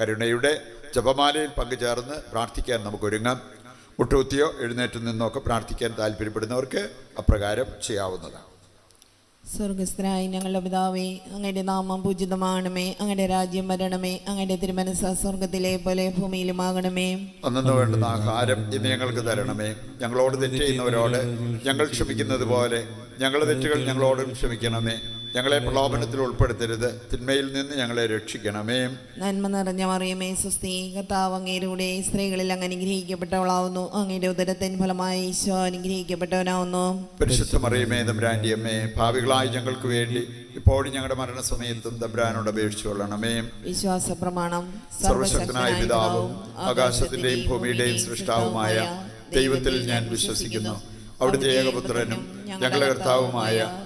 കരുണയുടെ ജപമാലയിൽ പങ്കുചേർന്ന് പ്രാർത്ഥിക്കാൻ നമുക്കൊരുങ്ങാം. മുട്ടുകുത്തിയോ എഴുന്നേറ്റ് നിന്നോ ഒക്കെ പ്രാർത്ഥിക്കാൻ താല്പര്യപ്പെടുന്നവർക്ക് അപ്രകാരം ചെയ്യാവുന്നതാണ്. സ്വർഗസ്ഥനായ ഞങ്ങളുടെ പിതാവേ അങ്ങയുടെ നാമം പൂജിതമാണമേ അങ്ങയുടെ രാജ്യം വരണമേ അങ്ങയുടെ തിരുമനസ് സ്വർഗത്തിലെ പോലെ ഭൂമിയിലുമാകണമേ. അന്നു വേണ്ടുന്ന ആഹാരം ഇന്ന് ഞങ്ങൾക്ക് തരണമേ. ഞങ്ങളോട് തെറ്റ് ചെയ്യുന്നവരോട് ഞങ്ങൾ ക്ഷമിക്കുന്നത് പോലെ ഞങ്ങളുടെ തെറ്റുകൾ ഞങ്ങളോടും ക്ഷമിക്കണമേ. ഞങ്ങളെ പ്രലോഭനത്തിൽ ഉൾപ്പെടുത്തരുത്. തിന്മയിൽ നിന്ന് ഞങ്ങളെ രക്ഷിക്കണമേ. നന്മ നിറഞ്ഞ മറിയമേ സുസ്ഥി കർത്താവ് അങ്ങേരൂടെ സ്ത്രീകളിൽ അങ്ങ് അനുഗ്രഹിക്കപ്പെട്ടവളാവുന്നു. അങ്ങയുടെ ഉദരത്തിൻ ഫലമായി ഈശോ അനുഗ്രഹിക്കപ്പെട്ടവനാവുന്നു. പരിശുദ്ധ മറിയമേ ദമ്പ്രാൻഡിയമ്മേ അമ്മേ ഭാവികളായ ഞങ്ങൾക്ക് വേണ്ടി ഇപ്പോഴും ഞങ്ങളുടെ മരണസമയത്തും ദമ്പ്രാനോട് അപേക്ഷിച്ചു കൊള്ളണമേ. വിശ്വാസ പ്രമാണം സർവശക്തനായ പിതാവും ആകാശത്തിന്റെയും ഭൂമിയുടെയും സൃഷ്ടാവുമായ ദൈവത്തിൽ ഞാൻ വിശ്വസിക്കുന്നു. അവിടുത്തെ ഏകപുത്രനും ഞങ്ങളുടെ കർത്താവുമായ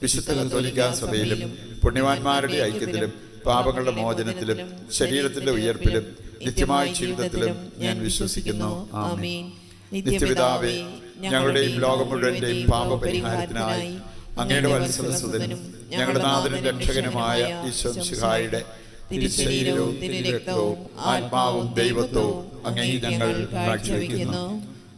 വിശുദ്ധ കത്തോലിക്ക സഭയിലും പുണ്യവാന്മാരുടെ ഐക്യത്തിലും പാപങ്ങളുടെ മോചനത്തിലും ശരീരത്തിന്റെ ഉയർപ്പിലും നിത്യമായ ജീവിതത്തിലും ഞാൻ വിശ്വസിക്കുന്നു. ആമീൻ. നിത്യപിതാവേ ഞങ്ങളുടെയും ലോകം മുഴുവന്റെയും പാപപരിഹാരത്തിനായി അങ്ങയുടെ വത്സലസുതനും ഞങ്ങളുടെ നാഥനും രക്ഷകനുമായ ഈശോ ശിഹായുടെ തിരുശരീരവും തിരുരക്തവും ആത്മാവും ദൈവത്വവും അങ്ങനെ ഞങ്ങൾ കാഴ്ചവെക്കുന്നു.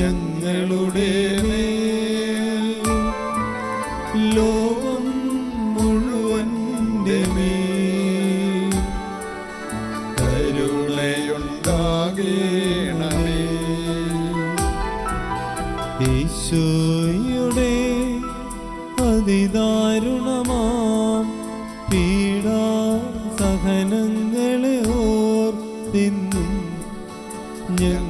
ഞങ്ങളുടെ ലോകം മുഴുവന്റെ മേൽ കരുണയുണ്ടാകണമേ. അതിദാരുണമാം പീഡാ സഹനങ്ങളെ ഓർത്തിന്നും ഞങ്ങളുടെ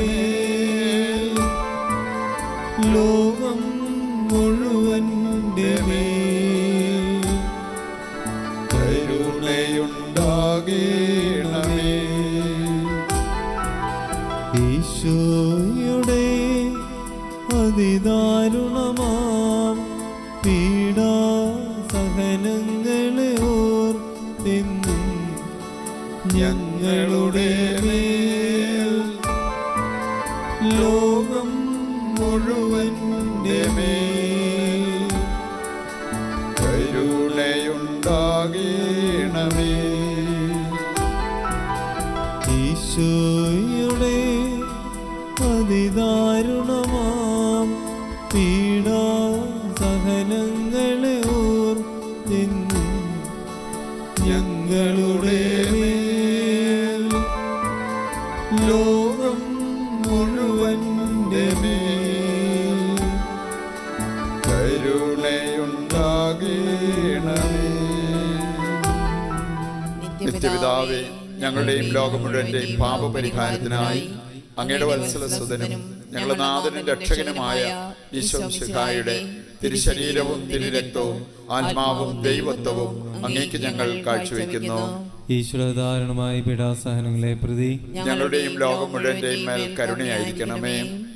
അതിദാരുണമാം. പീഡാ സഹനങ്ങളെ ഓർ എന്നും ഞങ്ങളുടെ ലോകം മുഴുവൻ കരുണയുണ്ടാകണമേ. ഈശോയുടെ അതിദാരുണമാം കരുണയുണ്ടാകണമേ. നിത്യപിതാവേ ഞങ്ങളുടെയും ലോകം മുഴുവന്റെയും പാപപരിഹാരത്തിനായി അങ്ങയുടെ വത്സലസുതനും ഞങ്ങളുടെ നാഥനും രക്ഷകനുമായ ഈശ്വംശിഹായുടെ തിരുശരീരവും തിരുരക്തവും ആത്മാവും ദൈവത്വവും അങ്ങേക്ക് ഞങ്ങൾ കാഴ്ചവെക്കുന്നു. ഈശ്വരധാരണമായ പീഡാസഹനങ്ങളെ പ്രതി ഞങ്ങളുടെയും ലോകം മുഴുവന്റെയും മേൽ കരുണയായിരിക്കണമേ.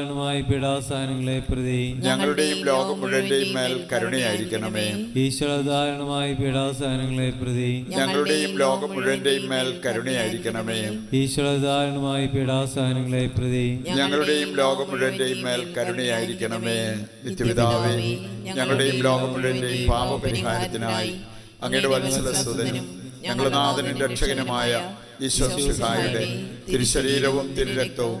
ദാരുണമായ പീഡാസഹനങ്ങളെ പ്രതി ഞങ്ങളുടെയും ലോകം മുഴുവന്റെയും മേൽ കരുണയായിരിക്കണമേ. ഈശ്വര ദാരുണമായ പീഡാസഹനങ്ങളെ പ്രതി ഞങ്ങളുടെയും ലോകം മുഴുവന്റെയും മേൽ കരുണയായിരിക്കണമേ. ഈശ്വര ദാരുണമായ പീഡാസഹനങ്ങളെ പ്രതി ഞങ്ങളുടെയും ലോകം മുഴുവന്റെയും മേൽ കരുണയായിരിക്കണമേ. നിത്യപിതാവേ ഞങ്ങളുടെയും ലോകം മുഴുവന്റെയും പാപപരിഹാരത്തിനായി അങ്ങയുടെ വത്സലസുതനും ഞങ്ങളുടെ നാഥനും രക്ഷകനുമായ ഈശ്വര തിരുശരീരവും തിരുരക്തവും